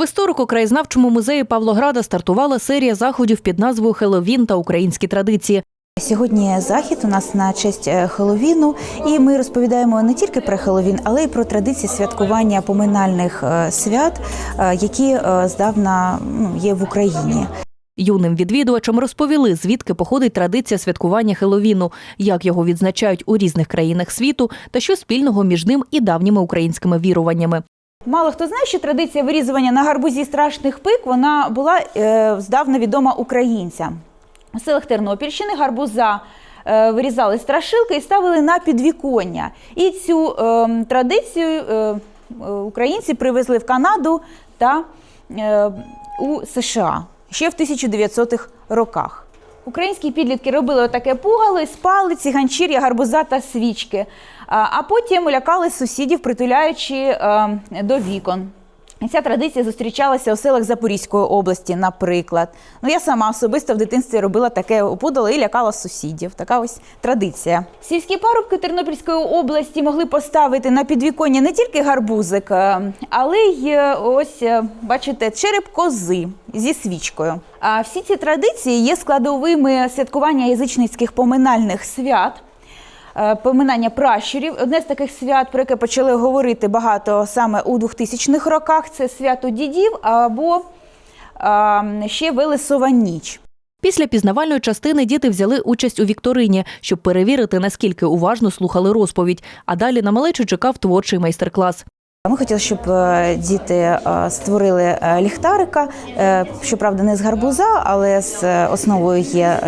В історико-краєзнавчому музеї Павлограда стартувала серія заходів під назвою Хеловін та українські традиції. Сьогодні захід у нас на честь е, Хеловіну, і ми розповідаємо не тільки про Хеловін, але й про традиції святкування поминальних е, свят, е, які здавна ну, є в Україні. Юним відвідувачам розповіли, звідки походить традиція святкування Хеловіну, як його відзначають у різних країнах світу та що спільного між ним і давніми українськими віруваннями. Мало хто знає, що традиція вирізування на гарбузі страшних пик вона була е, здавна відома українцям. У селах Тернопільщини гарбуза е, вирізали страшилки і ставили на підвіконня. І цю е, традицію е, українці привезли в Канаду та е, у США ще в 1900-х роках. Українські підлітки робили отаке пугало спали ці ганчір'я, гарбуза та свічки, а потім лякали сусідів, притуляючи е, до вікон. Ця традиція зустрічалася у селах Запорізької області, наприклад. Ну я сама особисто в дитинстві робила таке опудало і лякала сусідів. Така ось традиція. Сільські парубки Тернопільської області могли поставити на підвіконня не тільки гарбузик, е, але й е, ось е, бачите, череп кози зі свічкою. А всі ці традиції є складовими святкування язичницьких поминальних свят. Е, поминання пращурів. Одне з таких свят, про яке почали говорити багато саме у 2000-х роках, це свято дідів або а, ще Велесова ніч. Після пізнавальної частини діти взяли участь у вікторині, щоб перевірити, наскільки уважно слухали розповідь. А далі на малечу чекав творчий майстер-клас. Ми хотіли, щоб е, діти е, створили е, ліхтарика, щоправда, не з гарбуза, але з основою є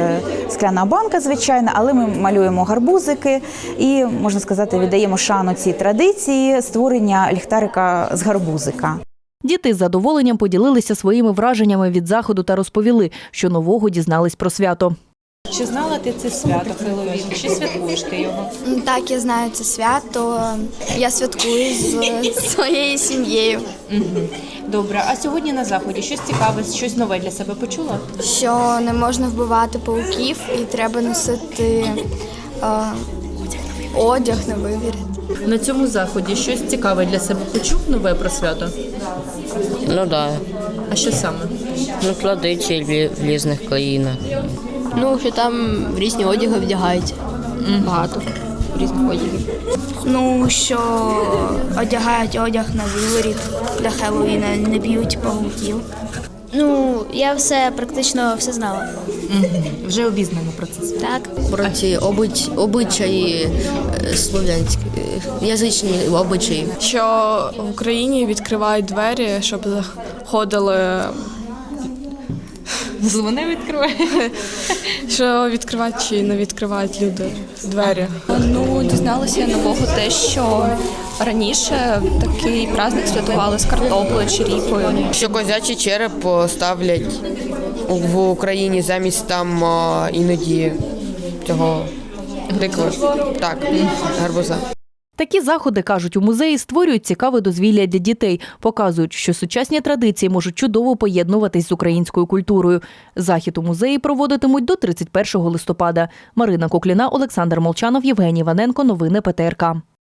скляна банка, звичайно. Але ми малюємо гарбузики і можна сказати, віддаємо шану цій традиції створення ліхтарика з гарбузика. Діти з задоволенням поділилися своїми враженнями від заходу та розповіли, що нового дізнались про свято. Чи знала ти це свято Хеллоуін? Чи святкуєш ти його? Так, я знаю це свято. Я святкую з своєю сім'єю. Добре, а сьогодні на заході щось цікаве, щось нове для себе почула? Що не можна вбивати пауків і треба носити е, одяг на вибір. На цьому заході щось цікаве для себе почув нове про свято. Ну да. А що саме? Ну, в в різних країнах. Ну, що там різні одяги вдягають. Багато різних одягів. Ну, що одягають одяг на виворіт для Хеллоуіна, не б'ють павуків. Ну, я все практично все знала. Вже обізнано про це. Так. Про ці обич... обичаї е, слов'янські, е, язичні обичаї. що в Україні відкривають двері, щоб заходили, Дзвони відкриває. що відкривають чи не відкривають люди двері. Ну, дізналася нового те, що раніше такий праздник святкували з картоплею чи ріпою. Що козячий череп ставлять в Україні замість там іноді цього тикви. Так, гарбуза. Такі заходи, кажуть у музеї, створюють цікаве дозвілля для дітей, показують, що сучасні традиції можуть чудово поєднуватись з українською культурою. Захід у музеї проводитимуть до 31 листопада. Марина Кокліна, Олександр Молчанов, Євгеній Ваненко. Новини ПТРК.